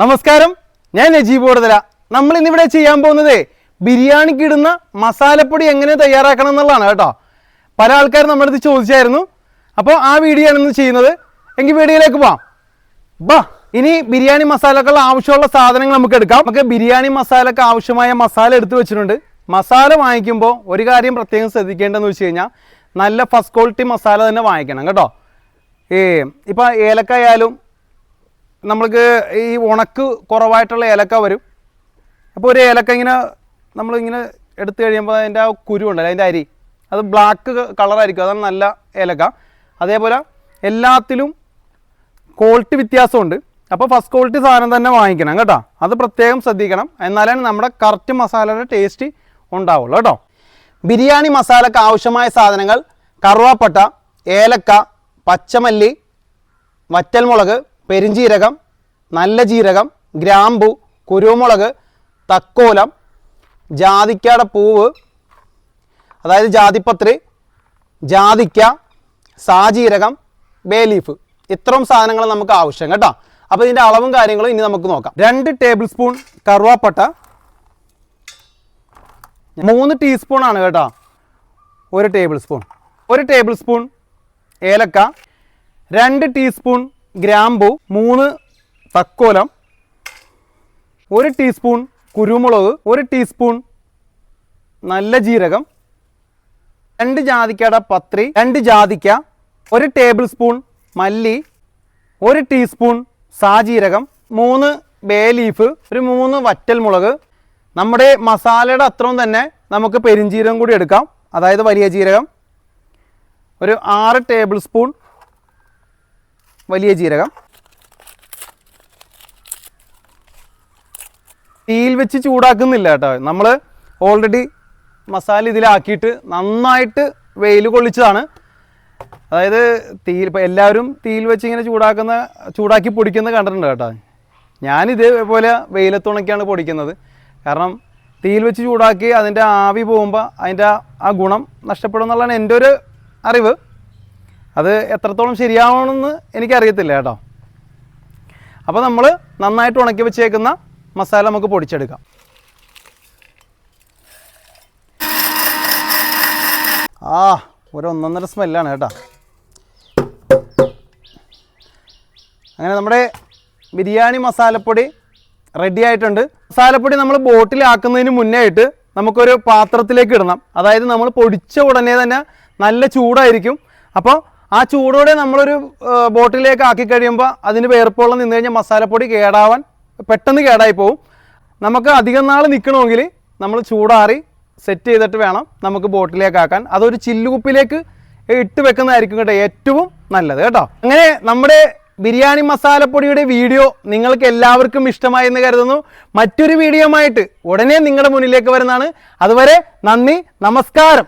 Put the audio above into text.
നമസ്കാരം. ഞാൻ നജീബ് ഓടതല. നമ്മൾ ഇന്നിവിടെ ചെയ്യാൻ പോകുന്നത് ബിരിയാണിക്ക് ഇടുന്ന മസാലപ്പൊടി എങ്ങനെ തയ്യാറാക്കണം എന്നുള്ളതാണ് കേട്ടോ. പല ആൾക്കാരും നമ്മുടെ ചോദിച്ചായിരുന്നു. അപ്പോൾ ആ വീഡിയോ ആണ് ഇന്ന് ചെയ്യുന്നത്. എങ്കിൽ വീഡിയോയിലേക്ക് പോവാം. ബാ ഇനി ബിരിയാണി മസാലക്കുള്ള ആവശ്യമുള്ള സാധനങ്ങൾ നമുക്ക് എടുക്കാം. നമുക്ക് ബിരിയാണി മസാലക്ക് ആവശ്യമായ മസാല എടുത്തു വെച്ചിട്ടുണ്ട്. മസാല വാങ്ങിക്കുമ്പോൾ ഒരു കാര്യം പ്രത്യേകം ശ്രദ്ധിക്കേണ്ടതെന്ന് വെച്ച് കഴിഞ്ഞാൽ നല്ല ഫസ്റ്റ് ക്വാളിറ്റി മസാല തന്നെ വാങ്ങിക്കണം കേട്ടോ. ഏ ഇപ്പം ഏലക്കായാലും നമ്മൾക്ക് ഈ ഉണക്ക് കുറവായിട്ടുള്ള ഏലക്ക വരും. അപ്പോൾ ഒരു ഏലക്ക ഇങ്ങനെ നമ്മളിങ്ങനെ എടുത്തു കഴിയുമ്പോൾ അതിന്റെ ആ കുരു അതിന്റെ അരി. അത് ബ്ലാക്ക് കളറായിരിക്കും അതാണ് നല്ല ഏലക്ക. അതേപോലെ എല്ലാത്തിലും ക്വാളിറ്റി വ്യത്യാസമുണ്ട്. അപ്പോൾ ഫസ്റ്റ് ക്വാളിറ്റി സാധനം തന്നെ വാങ്ങിക്കണം കേട്ടോ. അത് പ്രത്യേകം ശ്രദ്ധിക്കണം. എന്നാലാണ് നമ്മുടെ കറക്റ്റ് മസാലയുടെ ടേസ്റ്റ് ഉണ്ടാവുള്ളൂ കേട്ടോ. ബിരിയാണി മസാലക്ക് ആവശ്യമായ സാധനങ്ങൾ കറുവാപ്പട്ട ഏലക്ക പച്ചമല്ലി വറ്റൽമുളക് പെരിഞ്ജീരകം നല്ല ജീരകം ഗ്രാമ്പു കുരുമുളക് തക്കോലം ജാതിക്കയുടെ പൂവ് അതായത് ജാതിപ്പത്രി ജാതിക്ക സാജീരകം ബേലീഫ് ഇത്രയും സാധനങ്ങൾ നമുക്ക് ആവശ്യം കേട്ടോ. അപ്പോൾ ഇതിന്റെ അളവും കാര്യങ്ങളും ഇനി നമുക്ക് നോക്കാം. രണ്ട് ടേബിൾ സ്പൂൺ കറുവാപ്പട്ട. മൂന്ന് ടീസ്പൂൺ ആണ് കേട്ടോ. ഒരു ടേബിൾ സ്പൂൺ. ഒരു ടേബിൾ സ്പൂൺ ഏലക്ക. രണ്ട് ടീസ്പൂൺ ഗ്രാമ്പു. മൂന്ന് തക്കോലം ഒരു ടീസ്പൂൺ കുരുമുളക് ഒരു ടീസ്പൂൺ നല്ല ജീരകം രണ്ട് ജാതിക്കയുടെ പത്രി രണ്ട് ജാതിക്ക ഒരു ടേബിൾ സ്പൂൺ മല്ലി ഒരു ടീസ്പൂൺ സാജീരകം മൂന്ന് ബേ ലീഫ് ഒരു മൂന്ന് വറ്റൽ മുളക്. നമ്മുടെ മസാലയുടെ അത്രയും തന്നെ നമുക്ക് പെരിഞ്ജീരകം കൂടി എടുക്കാം. അതായത് വലിയ ജീരകം. ഒരു ആറ് ടേബിൾ സ്പൂൺ വലിയ ജീരകം. തീയിൽ വെച്ച് ചൂടാക്കുന്നില്ല കേട്ടോ. നമ്മൾ ഓൾറെഡി മസാല ഇതിലാക്കിയിട്ട് നന്നായിട്ട് വെയിൽ കൊള്ളിച്ചതാണ്. അതായത് തീയിൽ ഇപ്പോൾ എല്ലാവരും തീയിൽ വെച്ച് ഇങ്ങനെ ചൂടാക്കുന്ന ചൂടാക്കി പൊടിക്കുന്ന കണ്ടിട്ടുണ്ട് കേട്ടോ. ഞാൻ ഇതേപോലെ വെയിലത്തുണക്കിയാണ് പൊടിക്കുന്നത്. കാരണം തീയിൽ വെച്ച് ചൂടാക്കി അതിന്റെ ആവി പോകുമ്പോൾ അതിന്റെ ആ ഗുണം നഷ്ടപ്പെടും എന്നുള്ളതാണ് എന്റെ ഒരു അറിവ്. അത് എത്രത്തോളം ശരിയാവണമെന്ന് എനിക്കറിയത്തില്ല കേട്ടോ. അപ്പോൾ നമ്മൾ നന്നായിട്ട് ഉണക്കി വെച്ചേക്കുന്ന മസാല നമുക്ക് പൊടിച്ചെടുക്കാം. ആ ഒരു ഒന്നൊന്നര സ്മെല്ലാണ് കേട്ടോ. അങ്ങനെ നമ്മുടെ ബിരിയാണി മസാലപ്പൊടി റെഡി ആയിട്ടുണ്ട്. മസാലപ്പൊടി നമ്മൾ ബോട്ടിലാക്കുന്നതിന് മുന്നേ ആയിട്ട് നമുക്കൊരു പാത്രത്തിലേക്ക് ഇടണം. അതായത് നമ്മൾ പൊടിച്ച ഉടനെ തന്നെ നല്ല ചൂടായിരിക്കും. അപ്പോൾ ആ ചൂടോടെ നമ്മളൊരു ബോട്ടിലേക്ക് ആക്കി കഴിയുമ്പോൾ അതിന് വേർപ്പോളം നിന്ന് കഴിഞ്ഞാൽ മസാലപ്പൊടി കേടാവാൻ പെട്ടെന്ന് കേടായി പോവും. നമുക്ക് അധികം നാൾ നിൽക്കണമെങ്കിൽ നമ്മൾ ചൂടാറി സെറ്റ് ചെയ്തിട്ട് വേണം നമുക്ക് ബോട്ടിലേക്ക് ആക്കാൻ. അതൊരു ചില്ലുകുപ്പിലേക്ക് ഇട്ട് വെക്കുന്നതായിരിക്കും കേട്ടോ ഏറ്റവും നല്ലത് കേട്ടോ. അങ്ങനെ നമ്മുടെ ബിരിയാണി മസാലപ്പൊടിയുടെ വീഡിയോ നിങ്ങൾക്ക് എല്ലാവർക്കും ഇഷ്ടമായി എന്ന് കരുതുന്നു. മറ്റൊരു വീഡിയോ ആയിട്ട് ഉടനെ നിങ്ങളുടെ മുന്നിലേക്ക് വരുന്നതാണ്. അതുവരെ നന്ദി നമസ്കാരം.